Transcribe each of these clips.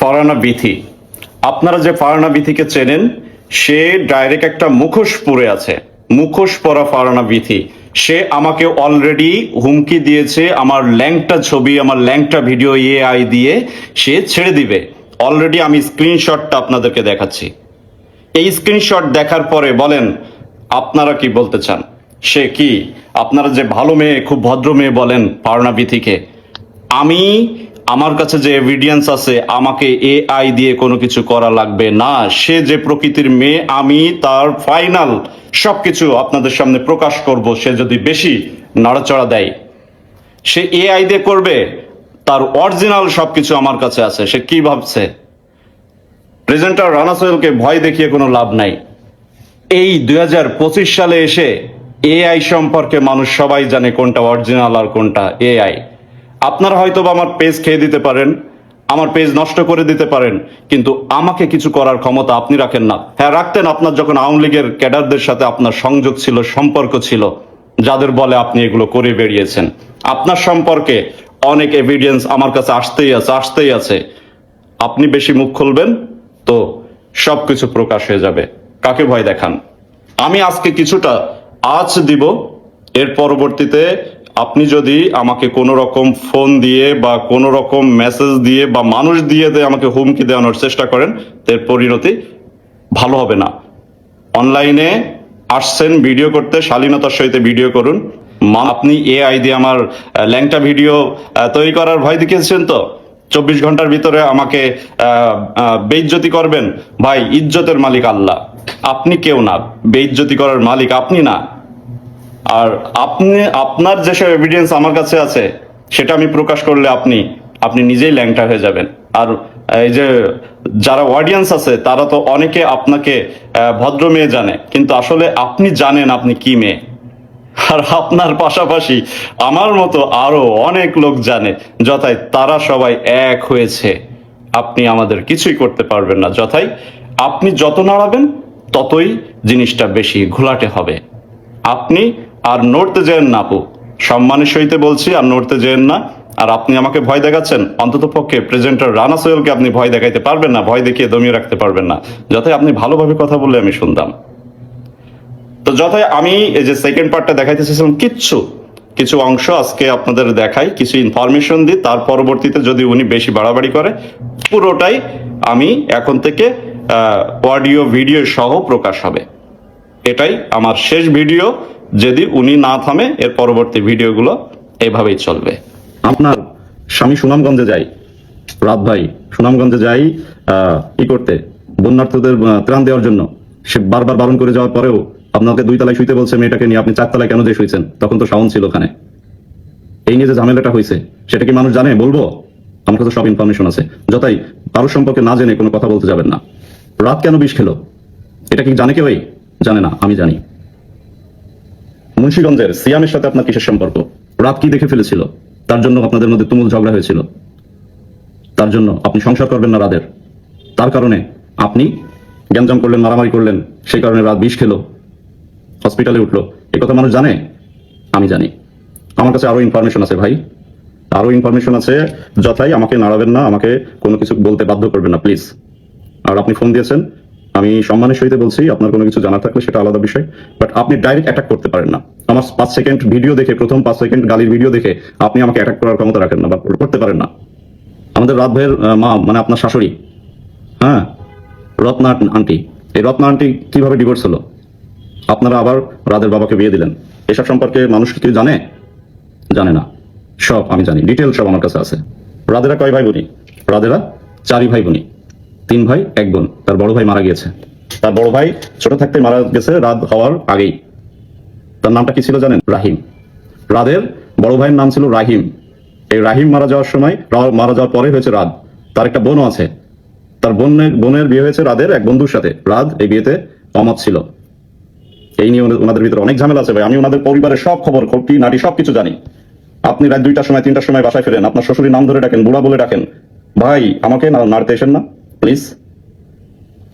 ফারানা বিথি। আপনারা যে ফারানা বিথিকে চেনেন, সে ডাইরেক্ট একটা মুখোশ পরে আছে। মুখোশ পরা ফারানা বিথি। সে আমাকে অলরেডি হুমকি দিয়েছে, আমার ল্যাংটা ছবি, আমার ল্যাংটা ভিডিও এআই দিয়ে সে ছেড়ে দিবে। অলরেডি আমি স্ক্রিনশটটা আপনাদেরকে দেখাচ্ছি। এই স্ক্রিনশট দেখার পরে বলেন, আপনারা কি বলতে চান? সে কি? আপনারা যে ভালো মেয়ে, খুব ভদ্র মেয়ে বলেন পারনা বিথিকে। আমি আমার কাছে যে এভিডেন্স আছে, আমাকে এআই দিয়ে কোনো কিছু করা লাগবে না। সে যে প্রকৃতির মেয়ে, আমি তার ফাইনাল সবকিছু আপনাদের সামনে প্রকাশ করব। সে যদি বেশি নড়াচড়া দেয়, সে এআই দিয়ে করবে, তার অরিজিনাল সবকিছু আমার কাছে আছে। সে কি ভাবছে? প্রেজেন্টার রানা সোহেলকে ভয় দেখিয়ে কোনো লাভ নাই। এই দুই হাজার পঁচিশ সালে এসে এআই সম্পর্কে মানুষ সবাই জানে কোনটা অরিজিনাল আর কোনটা এআই আপনারা হয়তো বা আমার পেজ খেয়ে দিতে পারেন, আমার পেজ নষ্ট করে দিতে পারেন, কিন্তু আমাকে কিছু করার ক্ষমতা আপনি রাখেন না। হ্যাঁ রাখতেন, আপনার যখন আওয়ামী লীগের ক্যাডারদের সাথে আপনার সংযোগ ছিল, সম্পর্ক ছিল, যাদের বলে আপনি এগুলো করে বেরিয়েছেন। আপনার সম্পর্কে অনেক এভিডেন্স আমার কাছে আসতেই আছে আসতেই আছে। আপনি বেশি মুখ খুলবেন তো সবকিছু প্রকাশ হয়ে যাবে। কাকে ভয় দেখান? আমি আজকে কিছুটা আজ দিব, এর পরবর্তীতে আপনি যদি আমাকে কোনো রকম ফোন দিয়ে বা কোনো রকম মেসেজ দিয়ে বা মানুষ দিয়ে দিয়ে আমাকে হুমকি দেওয়ানোর চেষ্টা করেন এর পরিণতি ভালো হবে না। অনলাইনে আসছেন ভিডিও করতে, শালীনতার সহিত ভিডিও করুন। আপনি এআই দিয়ে আমার ল্যাংটা ভিডিও তৈরি করার ভয় দেখিয়েছেন তো? চব্বিশ ঘণ্টার ভিতরে আমাকে বেইজ্জতি করবেন? ভাই, ইজ্জতের মালিক আল্লাহ। আপনি কেউ না। বেইজ্জতি করার মালিক আপনি না। আর আপনি, আপনার যেসব এভিডেন্স আমার কাছে আছে, সেটা আমি প্রকাশ করলে আপনি আপনি নিজেই ল্যাংটা হয়ে যাবেন। আর এই যে যারা অডিয়েন্স আছে, তারা তো অনেকে আপনাকে ভদ্র মেয়ে জানে, কিন্তু আসলে আপনি জানেন আপনি কি মেয়ে। আর আপনার পাশাপাশি আমার মতো আরও অনেক লোক জানে যথাই তারা সবাই এক হয়েছে। আপনি আমাদের কিছুই করতে পারবেন না যথাই আপনি যত নাড়াবেন, ততই জিনিসটা বেশি ঘোলাটে হবে। আপনি আর নড়তে যেন না আপু। সম্মানের সহিত বলছি, আর নড়তে যেন না। আর আপনি আমাকে ভয় দেখাচ্ছেন, অন্তত পক্ষে প্রেজেন্টার রানা সোহেলকে আপনি ভয় দেখাইতে পারবেন না, ভয় দেখিয়ে দমিয়ে রাখতে পারবেন না। যাতে আপনি ভালোভাবে কথা বললে আমি শুনতাম। তো যথায় আমি এই যে সেকেন্ড পার্টটা দেখাইতে চেয়েছিলাম, কিচ্ছু। কিছু অংশ আজকে আপনাদের দেখাই, কিছু ইনফরমেশন দিই, তার পরবর্তীতে যদি উনি বেশি বাড়াবাড়ি করে, পুরোটাই আমি এখন থেকে অডিও ভিডিও সহ প্রকাশ হবে। এটাই আমার শেষ ভিডিও যদি উনি না থামে, এর পরবর্তী ভিডিওগুলো এভাবেই চলবে। আপনার স্বামী সুনামগঞ্জে যাই রাত ভাই, সুনামগঞ্জে যাই কি করতে? বন্যার্থদের ত্রাণ দেওয়ার জন্য। সে বারবার বারণ করে যাওয়ার পরেও আপনাকে দুই তলায় শুইতে বলছে, মেয়েটাকে নিয়ে আপনি চারতলায় কেন যে শুয়েছেন তখন তো সাউন্ড ছিল ওখানে। এই নিয়ে যে ঝামেলাটা হয়েছে, সেটা কি মানুষ জানে? বলব? আমার কাছে সব ইনফরমেশন আছে। যতাই কারোর সম্পর্কে না জেনে কোনো কথা বলতে যাবেন না। রাত কেন বিষ খেলো? এটা কি জানে কেউই? জানে না, আমি জানি। মুন্সিগঞ্জের সিয়ামের সাথে আপনার কিসের সম্পর্ক? রাত কি দেখে ফেলেছিল? তার জন্য আপনাদের মধ্যে তুমুল ঝগড়া হয়েছিল। তার জন্য আপনি সংসার করবেন না রাদের। তার কারণে আপনি গ্যাঞ্জাম করলেন, মারামারি করলেন সেই কারণে রাত বিষ খেলো। হসপিটালে উঠল। এই কথা মানুষ জানে? আমি জানি। আমার কাছে আরও ইনফরমেশন আছে ভাই। আরও ইনফরমেশন আছে, যথাই আমাকে নাড়াবেন না, আমাকে কোনো কিছু বলতে বাধ্য করবেন না প্লিজ আর আপনি ফোন দিয়েছেন, আমি সম্মানের সহিত বলছি, আপনার কোনো কিছু জানা থাকলে সেটা আলাদা বিষয় বাট আপনি ডাইরেক্ট অ্যাটাক করতে পারেন না। আমার পাঁচ সেকেন্ড ভিডিও দেখে, প্রথম পাঁচ সেকেন্ড গালির ভিডিও দেখে আপনি আমাকে অ্যাটাক করার ক্ষমতা রাখেন না বা করতে পারেন না। আমাদের রাত ভাইয়ের মা মানে আপনার শাশুড়ি হ্যাঁ? রত্না আন্টি। এই রত্না আন্টি কীভাবে ডিভোর্স হলো? আপনারা আবার রাদের বাবাকে বিয়ে দিলেন। এসব সম্পর্কে মানুষ কি জানে? জানে না। সব আমি জানি। ডিটেল সব আমার কাছে আছে। রাদেরা কয় ভাই বোনি রাদেরা চারি ভাই বোনি তিন ভাই, এক বোন। তার বড় ভাই মারা গিয়েছে। তার বড় ভাই ছোট থাকতে মারা গেছে রাত হওয়ার আগেই। তার নামটা কি ছিল জানেন? রাহিম। রাদের বড় ভাইয়ের নাম ছিল রাহিম। এই রাহিম মারা যাওয়ার সময় মারা যাওয়ার পরে হয়েছে রাত তার একটা বোনও আছে। তার বোনের বোনের বিয়ে হয়েছে রাদের এক বন্ধুর সাথে। রাত এই বিয়েতে অমত ছিল। এই নিয়ে ওনাদের- ভিতরে অনেক ঝামেলা আছে ভাই। আমি ওনাদের পরিবারের সব খবর কি নাটি সবকিছু জানি। আপনি রাত দুইটার সময়, তিনটার সময় বাসায় ফেরেন। আপনার শ্বশুরের নাম ধরে ডাকেন, বুড়া বলে ডাকেন। ভাই, আমাকে নাড়তে এসেন না, প্লিজ।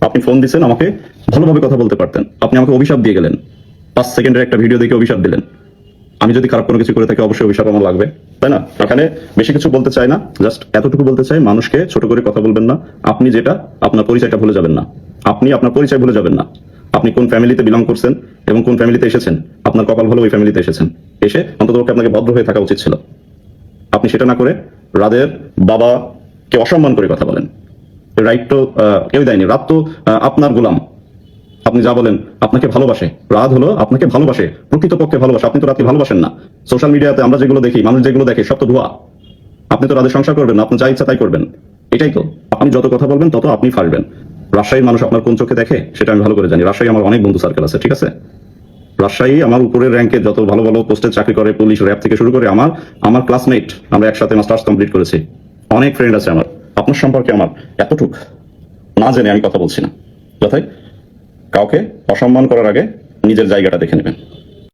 আপনি ফোন দিচ্ছেন আমাকে, ভালোভাবে কথা বলতে পারতেন। আপনি আমাকে অভিশাপ দিয়ে গেলেন। পাঁচ সেকেন্ডের একটা ভিডিও দেখে অভিশাপ দিলেন। আমি যদি খারাপ কোনো কিছু করে থাকি, অবশ্যই অভিশাপ আমার লাগবে। তাই না? এখানে বেশি কিছু বলতে চাই না জাস্ট এতটুকু বলতে চাই, মানুষকে ছোট করে কথা বলবেন না। আপনি যেটা, আপনার পরিচয়টা ভুলে যাবেন না। আপনি আপনার পরিচয় ভুলে যাবেন না। আপনি কোন ফ্যামিলিতে বিলং করছেন এবং কোন ফ্যামিলিতে এসেছেন? আপনার কপাল ভালো ওই ফ্যামিলিতে এসেছেন। এসে অন্তত আপনাকে ভদ্র হয়ে থাকা উচিত ছিল। আপনি সেটা না করে রাদের বাবাকে অসম্মান করে কথা বলেন। রাইট তো কেউ দেয়নি। রাত তো আপনার গোলাম। আপনি যা বলেন আপনাকে ভালোবাসে। রাত হলো আপনাকে ভালোবাসে, প্রকৃতপক্ষে ভালোবাসে। আপনি তো রাতকে ভালোবাসেন না। সোশ্যাল মিডিয়াতে আমরা যেগুলো দেখি, মানুষ যেগুলো দেখে, সব তো ধোয়া আপনি তো রাতে সংসার করবেন আপনি যা ইচ্ছা তাই করবেন। এটাই তো। আপনি যত কথা বলবেন, তত আপনি ফারবেন রাজশাহীর মানুষ আপনার কোন চোখে দেখে, সেটা আমি ভালো করে জানি। রাজশাহী আমার অনেক বন্ধু সার্কেল আছে, ঠিক আছে? রাজশাহী আমার উপরের র্যাঙ্কে যত ভালো ভালো পোস্টে চাকরি করে পুলিশ র্যাব থেকে শুরু করে আমার আমার ক্লাসমেট আমরা একসাথে মাস্টার্স কমপ্লিট করেছি। অনেক ফ্রেন্ড আছে আমার। আপনার সম্পর্কে আমার এতটুক না জেনে আমি কথা বলছি না। যথাই কাউকে অসম্মান করার আগে নিজের জায়গাটা দেখে নেবেন।